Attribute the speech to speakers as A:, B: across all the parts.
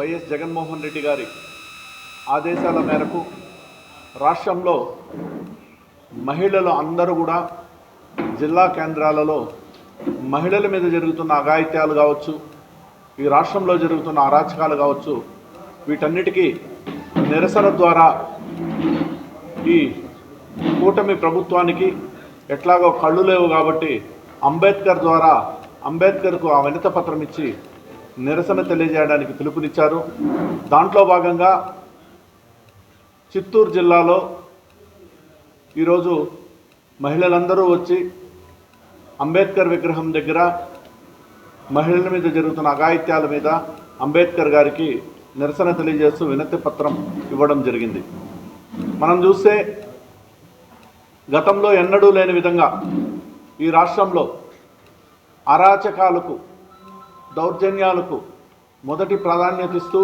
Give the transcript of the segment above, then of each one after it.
A: YS Jaganmohan Reddy గారి ఆదేశాల మేరకు రాష్ట్రంలో మహిళలు అందరూ కూడా జిల్లా కేంద్రాలలో మహిళల మీద జరుగుతున్న అఘాయిత్యాలు కావచ్చు ఈ రాష్ట్రంలో జరుగుతున్న అరాచకాలు కావచ్చు వీటన్నిటికీ నిరసన ద్వారా ఈ కూటమి ప్రభుత్వానికి ఎట్లాగో కళ్ళు లేవు కాబట్టి అంబేద్కర్ ద్వారా అంబేద్కర్కు ఆ వినత పత్రం ఇచ్చి నిరసన తెలియజేయడానికి పిలుపునిచ్చారు. దాంట్లో భాగంగా చిత్తూరు జిల్లాలో ఈరోజు మహిళలందరూ వచ్చి అంబేద్కర్ విగ్రహం దగ్గర మహిళల మీద జరుగుతున్న అఘాయిత్యాల మీద అంబేద్కర్ గారికి నిరసన తెలియజేస్తూ వినతి పత్రం ఇవ్వడం జరిగింది. మనం చూస్తే గతంలో ఎన్నడూ లేని విధంగా ఈ రాష్ట్రంలో అరాచకాలకు దౌర్జన్యాలకు మొదటి ప్రాధాన్యత ఇస్తూ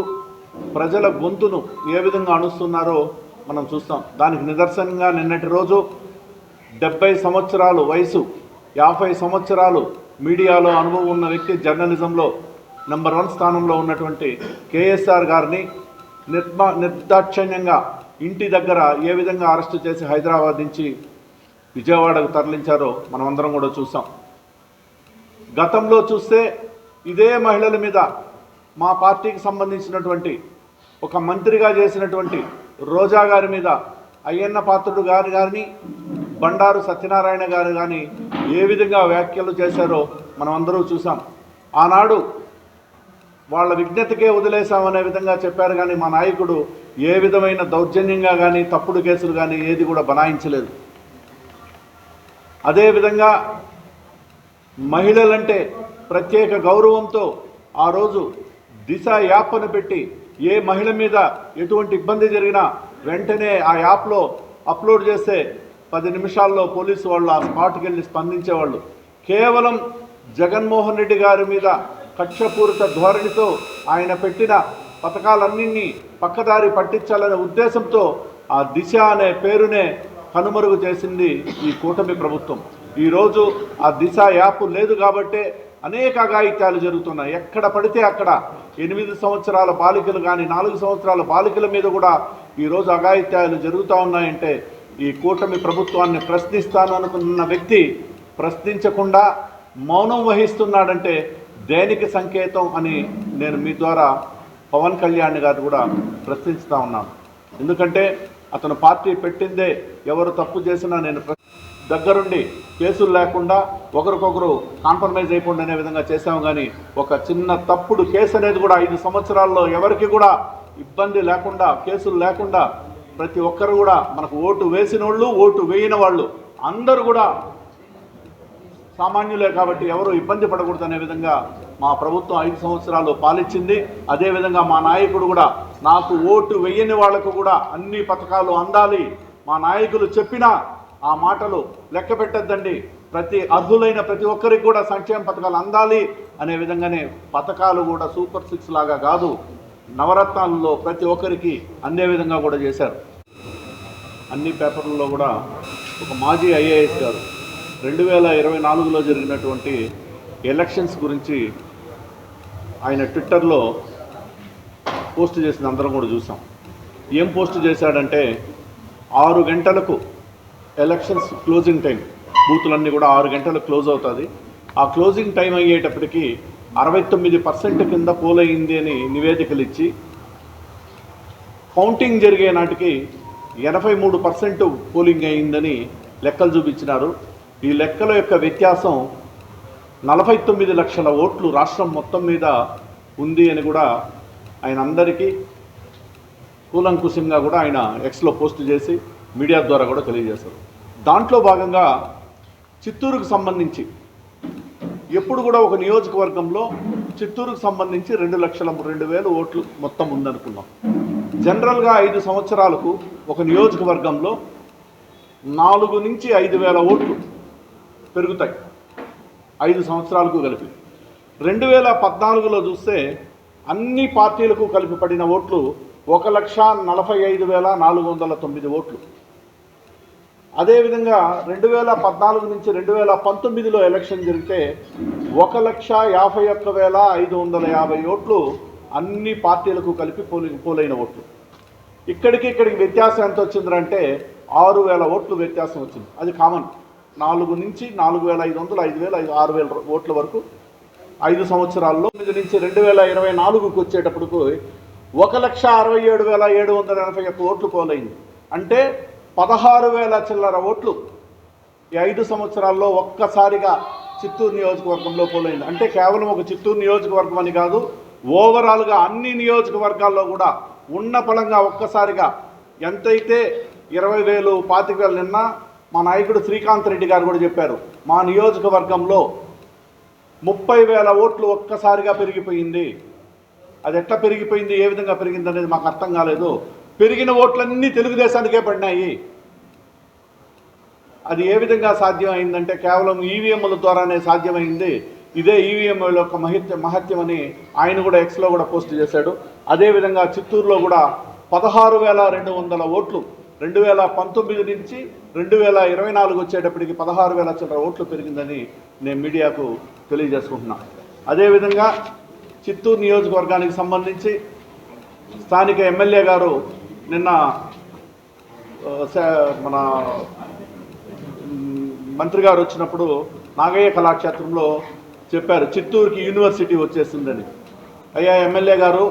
A: ప్రజల గొంతును ఏ విధంగా అణుస్తున్నారో మనం చూస్తాం. దానికి నిదర్శనంగా నిన్నటి రోజు డెబ్బై సంవత్సరాలు వయసు యాభై సంవత్సరాలు మీడియాలో అనుభవం ఉన్న వ్యక్తి జర్నలిజంలో నెంబర్ వన్ స్థానంలో ఉన్నటువంటి కేఎస్ఆర్ గారిని నిర్మా నిర్దాక్షిణ్యంగా ఇంటి దగ్గర ఏ విధంగా అరెస్టు చేసి హైదరాబాద్ నుంచి విజయవాడకు తరలించారో మనమందరం కూడా చూసాం గతంలో చూస్తే ఇదే మహిళల మీద మా పార్టీకి సంబంధించినటువంటి ఒక మంత్రిగా చేసినటువంటి రోజా గారి మీద అయ్యన్న పాత్రుడు గారు కానీ బండారు సత్యనారాయణ గారు కానీ ఏ విధంగా వ్యాఖ్యలు చేశారో మనం అందరూ చూసాం ఆనాడు వాళ్ళ విజ్ఞతకే వదిలేశామనే విధంగా చెప్పారు కానీ మా నాయకుడు ఏ విధమైన దౌర్జన్యంగా కానీ తప్పుడు కేసులు కానీ ఏది కూడా బనాయించలేదు. అదేవిధంగా మహిళలంటే ప్రత్యేక గౌరవంతో ఆ రోజు దిశ యాప్ను పెట్టి ఏ మహిళ మీద ఎటువంటి ఇబ్బంది జరిగినా వెంటనే ఆ యాప్లో అప్లోడ్ చేస్తే పది నిమిషాల్లో పోలీసు వాళ్ళు ఆ స్పాట్కి వెళ్ళి స్పందించేవాళ్ళు. కేవలం జగన్మోహన్ రెడ్డి గారి మీద కక్షపూరిత ధోరణితో ఆయన పెట్టిన పథకాలన్నింటినీ పక్కదారి పట్టించాలనే ఉద్దేశంతో ఆ దిశ అనే పేరునే కనుమరుగు చేసింది ఈ కూటమి ప్రభుత్వం. ఈరోజు ఆ దిశ యాప్ లేదు కాబట్టే అనేక అఘాయిత్యాలు జరుగుతున్నాయి. ఎక్కడ పడితే అక్కడ ఎనిమిది సంవత్సరాల బాలికలు కానీ నాలుగు సంవత్సరాల బాలికల మీద కూడా ఈరోజు అఘాయిత్యాలు జరుగుతూ ఉన్నాయంటే ఈ కూటమి ప్రభుత్వాన్ని ప్రశ్నిస్తాను అనుకున్న వ్యక్తి ప్రశ్నించకుండా మౌనం వహిస్తున్నాడంటే దేనికి సంకేతం అని నేను మీ ద్వారా పవన్ కళ్యాణ్ గారు కూడా ప్రశ్నిస్తూ ఉన్నాను. ఎందుకంటే అతను పార్టీ పెట్టిందే ఎవరు తప్పు చేసినా నేను ప్ర- దగ్గరుండి కేసులు లేకుండా ఒకరికొకరు కాన్ఫర్మైజ్ అయిపోండి అనే విధంగా చేశాము. కానీ ఒక చిన్న తప్పుడు కేసు అనేది కూడా ఐదు సంవత్సరాల్లో ఎవరికి కూడా ఇబ్బంది లేకుండా కేసులు లేకుండా ప్రతి ఒక్కరు కూడా మనకు ఓటు వేసిన వాళ్ళు ఓటు వేయని వాళ్ళు అందరూ కూడా సామాన్యులే కాబట్టి ఎవరు ఇబ్బంది పడకూడదు అనే విధంగా మా ప్రభుత్వం ఐదు సంవత్సరాలు పాలించింది అదేవిధంగా మా నాయకుడు కూడా నాకు ఓటు వేయని వాళ్ళకు కూడా అన్ని పథకాలు అందాలి. మా నాయకులు చెప్పిన ఆ మాటలు లెక్క పెట్టద్దండి. ప్రతి అర్హులైన ప్రతి ఒక్కరికి కూడా సంక్షేమ పథకాలు అందాలి అనే విధంగానే పథకాలు కూడా సూపర్ సిక్స్ లాగా కాదు నవరత్నాలలో ప్రతి ఒక్కరికి అందే విధంగా కూడా చేశారు. అన్ని పేపర్లలో కూడా ఒక మాజీ ఐఏఎస్ గారు రెండు వేల ఇరవై నాలుగులో జరిగినటువంటి ఎలక్షన్స్ గురించి ఆయన ట్విట్టర్లో పోస్ట్ చేసిన అందరం కూడా చూసాం. ఏం పోస్ట్ చేశాడంటే ఆరు గంటలకు ఎలక్షన్స్ క్లోజింగ్ టైం బూతులన్నీ కూడా ఆరు గంటలకు క్లోజ్ అవుతుంది. ఆ క్లోజింగ్ టైం అయ్యేటప్పటికి అరవై తొమ్మిది పర్సెంట్ కింద పోల్ అయింది అని నివేదికలు ఇచ్చి కౌంటింగ్ జరిగే నాటికి ఎనభై మూడు పర్సెంట్ పోలింగ్ అయిందని లెక్కలు చూపించినారు. ఈ లెక్కల యొక్క వ్యత్యాసం నలభై తొమ్మిది లక్షల ఓట్లు రాష్ట్రం మొత్తం మీద ఉంది అని కూడా ఆయన అందరికీ కూలంకుశంగా కూడా ఆయన ఎక్స్లో పోస్ట్ చేసి మీడియా ద్వారా కూడా తెలియజేశారు. దాంట్లో భాగంగా చిత్తూరుకు సంబంధించి ఎప్పుడు కూడా ఒక నియోజకవర్గంలో చిత్తూరుకు సంబంధించి రెండు లక్షల రెండు వేల ఓట్లు మొత్తం ఉందనుకున్నాం. జనరల్గా ఐదు సంవత్సరాలకు ఒక నియోజకవర్గంలో నాలుగు నుంచి ఐదు వేల ఓట్లు పెరుగుతాయి. ఐదు సంవత్సరాలకు కలిపి. రెండు వేల పద్నాలుగులో చూస్తే అన్ని పార్టీలకు కలిపి పడిన ఓట్లు ఒక లక్ష నలభై ఐదు వేల నాలుగు వందల తొమ్మిది ఓట్లు. అదేవిధంగా రెండు వేల పద్నాలుగు నుంచి రెండు వేల పంతొమ్మిదిలో ఎలక్షన్ జరిగితే ఒక లక్ష యాభై ఒక్క వేల ఐదు వందల యాభై ఓట్లు అన్ని పార్టీలకు కలిపి పోలి పోలైన ఓట్లు. ఇక్కడికి ఇక్కడికి వ్యత్యాసం ఎంత వచ్చిందంటే ఆరు వేల ఓట్లు వ్యత్యాసం వచ్చింది. అది కామన్. నాలుగు నుంచి నాలుగు వేల ఐదు వందలు ఐదు వేల ఐదు ఆరు వేల ఓట్ల వరకు ఐదు సంవత్సరాల్లో ఇది నుంచి రెండు వేల ఇరవై నాలుగుకి వచ్చేటప్పటికి ఒక లక్ష అరవై ఏడు వేల ఏడు వందల ఎనభై ఒక్క ఓట్లు పోలైంది. అంటే పదహారు వేల చిల్లర ఓట్లు ఈ ఐదు సంవత్సరాల్లో ఒక్కసారిగా చిత్తూరు నియోజకవర్గంలో పోలైంది. అంటే కేవలం ఒక చిత్తూరు నియోజకవర్గం అని కాదు ఓవరాల్గా అన్ని నియోజకవర్గాల్లో కూడా ఉన్న పలంగా ఒక్కసారిగా ఎంతైతే ఇరవై వేలు పాతిక వేలు నిన్న మా నాయకుడు శ్రీకాంత్ రెడ్డి గారు కూడా చెప్పారు మా నియోజకవర్గంలో ముప్పై వేల ఓట్లు ఒక్కసారిగా పెరిగిపోయింది. అది ఎట్లా పెరిగిపోయింది ఏ విధంగా పెరిగింది అనేది మాకు అర్థం కాలేదు. పెరిగిన ఓట్లన్నీ తెలుగుదేశానికే పడినాయి. అది ఏ విధంగా సాధ్యం అయిందంటే కేవలం ఈవీఎంల ద్వారానే సాధ్యమైంది. ఇదే ఈవీఎంల యొక్క మహిత్య మహత్యం అని ఆయన కూడా ఎక్స్లో కూడా పోస్ట్ చేశాడు. అదేవిధంగా చిత్తూరులో కూడా పదహారు వేల రెండు వందల ఓట్లు రెండు వేల పంతొమ్మిది నుంచి రెండు వేల ఇరవై నాలుగు వచ్చేటప్పటికి పదహారు వేల చిల్లర ఓట్లు పెరిగిందని నేను మీడియాకు తెలియజేసుకుంటున్నా. అదేవిధంగా చిత్తూరు నియోజకవర్గానికి సంబంధించి స్థానిక ఎమ్మెల్యే గారు నిన్న మన మంత్రి గారు వచ్చినప్పుడు నాగయ్య కళాక్షేత్రంలో చెప్పారు చిత్తూరుకి యూనివర్సిటీ వచ్చేసిందని. అయ్యా ఎమ్మెల్యే గారు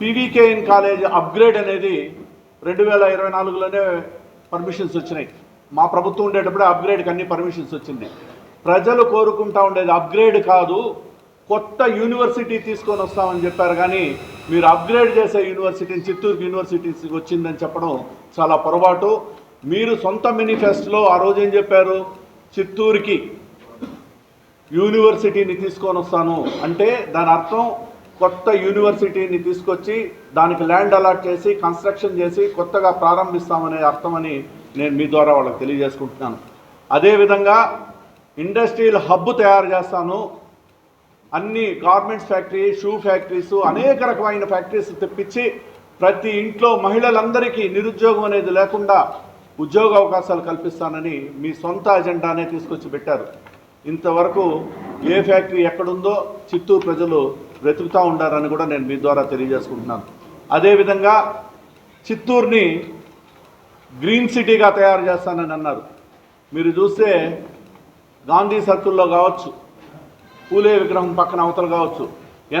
A: పీవీకేఎన్ కాలేజ్ అప్గ్రేడ్ అనేది రెండు వేల ఇరవై నాలుగులోనే పర్మిషన్స్ వచ్చినాయి. మా ప్రభుత్వం ఉండేటప్పుడే అప్గ్రేడ్కి అన్ని పర్మిషన్స్ వచ్చింది. ప్రజలు కోరుకుంటా ఉండేది అప్గ్రేడ్ కాదు కొత్త యూనివర్సిటీ తీసుకొని వస్తామని చెప్పారు కానీ మీరు అప్గ్రేడ్ చేసే యూనివర్సిటీని చిత్తూరుకి యూనివర్సిటీ వచ్చిందని చెప్పడం చాలా పొరపాటు. మీరు సొంత మేనిఫెస్టోలో ఆ రోజు ఏం చెప్పారు? చిత్తూరుకి యూనివర్సిటీని తీసుకొని వస్తాను అంటే దాని అర్థం కొత్త యూనివర్సిటీని తీసుకొచ్చి దానికి ల్యాండ్ అలాట్ చేసి కన్స్ట్రక్షన్ చేసి కొత్తగా ప్రారంభిస్తామనే అర్థమని నేను మీ ద్వారా వాళ్ళకి తెలియజేసుకుంటున్నాను. అదేవిధంగా ఇండస్ట్రియల్ హబ్ తయారు చేస్తాను. అన్ని గార్మెంట్స్ ఫ్యాక్టరీ షూ ఫ్యాక్టరీస్ అనేక రకమైన ఫ్యాక్టరీస్ తెప్పించి ప్రతి ఇంట్లో మహిళలందరికీ నిరుద్యోగం అనేది లేకుండా ఉద్యోగ అవకాశాలు కల్పిస్తానని మీ సొంత అజెండానే తీసుకొచ్చి పెట్టారు. ఇంతవరకు ఏ ఫ్యాక్టరీ ఎక్కడుందో చిత్తూరు ప్రజలు వెతుకుతూ ఉండారని కూడా నేను మీ ద్వారా తెలియజేసుకుంటున్నాను. అదేవిధంగా చిత్తూరుని గ్రీన్ సిటీగా తయారు చేస్తానని అన్నారు. మీరు చూస్తే గాంధీ సర్కిల్లో కావచ్చు పూలే విగ్రహం పక్కన అవతల కావచ్చు.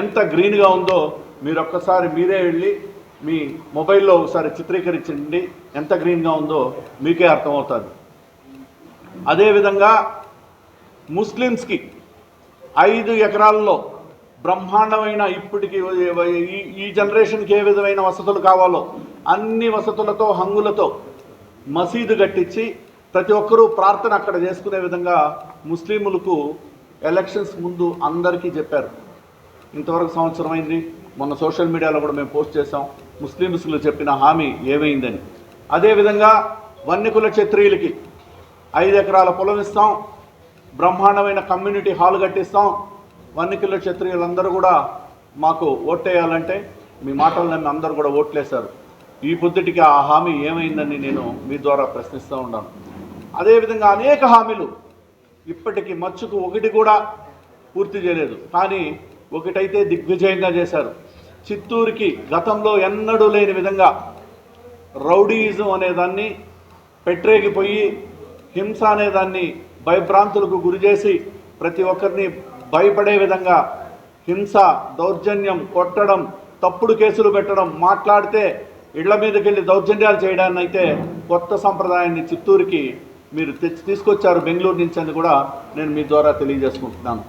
A: ఎంత గ్రీన్గా ఉందో మీరు ఒక్కసారి మీరే వెళ్ళి మీ మొబైల్లో ఒకసారి చిత్రీకరించండి. ఎంత గ్రీన్గా ఉందో మీకే అర్థమవుతుంది. అదేవిధంగా ముస్లిమ్స్కి ఐదు ఎకరాల్లో బ్రహ్మాండమైన ఇప్పటికి ఈ ఈ జనరేషన్కి ఏ విధమైన వసతులు కావాలో అన్ని వసతులతో హంగులతో మసీదు కట్టించి ప్రతి ఒక్కరూ ప్రార్థన అక్కడ చేసుకునే విధంగా ముస్లింలకు ఎలక్షన్స్ ముందు అందరికీ చెప్పారు. ఇంతవరకు సంవత్సరం అయింది. మొన్న సోషల్ మీడియాలో కూడా మేము పోస్ట్ చేసాం ముస్లిమ్స్లు చెప్పిన హామీ ఏమైందని. అదేవిధంగా వన్యకుల క్షత్రియులకి ఐదు ఎకరాల పొలం ఇస్తాం. బ్రహ్మాండమైన కమ్యూనిటీ హాల్ కట్టిస్తాం. వన్యకుల క్షత్రియులందరూ కూడా మాకు ఓటేయాలంటే మీ మాటలు నమ్మి అందరూ కూడా ఓట్లేశారు. ఈ పొద్దుటికి ఆ హామీ ఏమైందని నేను మీ ద్వారా ప్రశ్నిస్తూ ఉన్నాను. అదేవిధంగా అనేక హామీలు ఇప్పటికి మచ్చుకు ఒకటి కూడా పూర్తి చేయలేదు. కానీ ఒకటైతే దిగ్విజయంగా చేశారు. చిత్తూరుకి గతంలో ఎన్నడూ లేని విధంగా రౌడీయిజం అనేదాన్ని పెట్టరేగిపోయి హింస అనేదాన్ని భయభ్రాంతులకు గురి చేసి ప్రతి ఒక్కరిని భయపడే విధంగా హింస దౌర్జన్యం కొట్టడం తప్పుడు కేసులు పెట్టడం మాట్లాడితే ఇళ్ళ మీదకి వెళ్ళి దౌర్జన్యాలు చేయడాన్ని అయితే కొత్త సంప్రదాయాన్ని చిత్తూరుకి మీరు తెచ్చి తీసుకొచ్చారు బెంగళూరు నుంచి అని కూడా నేను మీ ద్వారా తెలియజేసుకుంటున్నాను.